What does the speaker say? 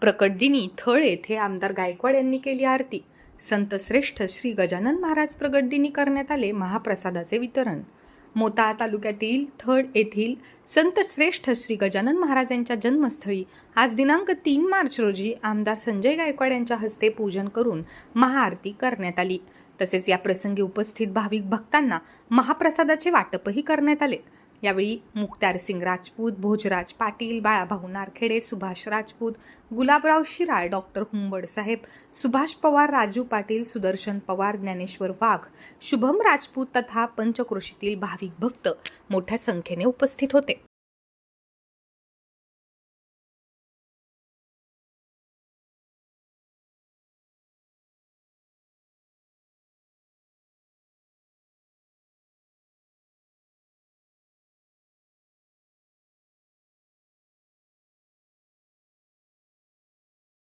प्रकटदिनी थळ येथे आमदार गायकवाड यांनी केली आरती. संत श्रेष्ठ श्री गजानन महाराज प्रकटदिनी करण्यात आले महाप्रसादाचे वितरण. मोताळा तालुक्यातील थड येथील संत श्रेष्ठ श्री गजानन महाराज यांच्या जन्मस्थळी आज दिनांक तीन मार्च रोजी आमदार संजय गायकवाड यांच्या हस्ते पूजन करून महाआरती करण्यात आली. तसेच या प्रसंगी उपस्थित भाविक भक्तांना महाप्रसादाचे वाटपही करण्यात आले. यावेळी मुक्तार सिंग राजपूत भोजराज पाटील बाळाभाऊ नारखेडे सुभाष राजपूत गुलाबराव शिराळ डॉक्टर हुंबड साहेब सुभाष पवार राजू पाटील सुदर्शन पवार ज्ञानेश्वर वाघ शुभम राजपूत तथा पंचक्रोशीतील भाविक भक्त मोठ्या संख्येने उपस्थित होते.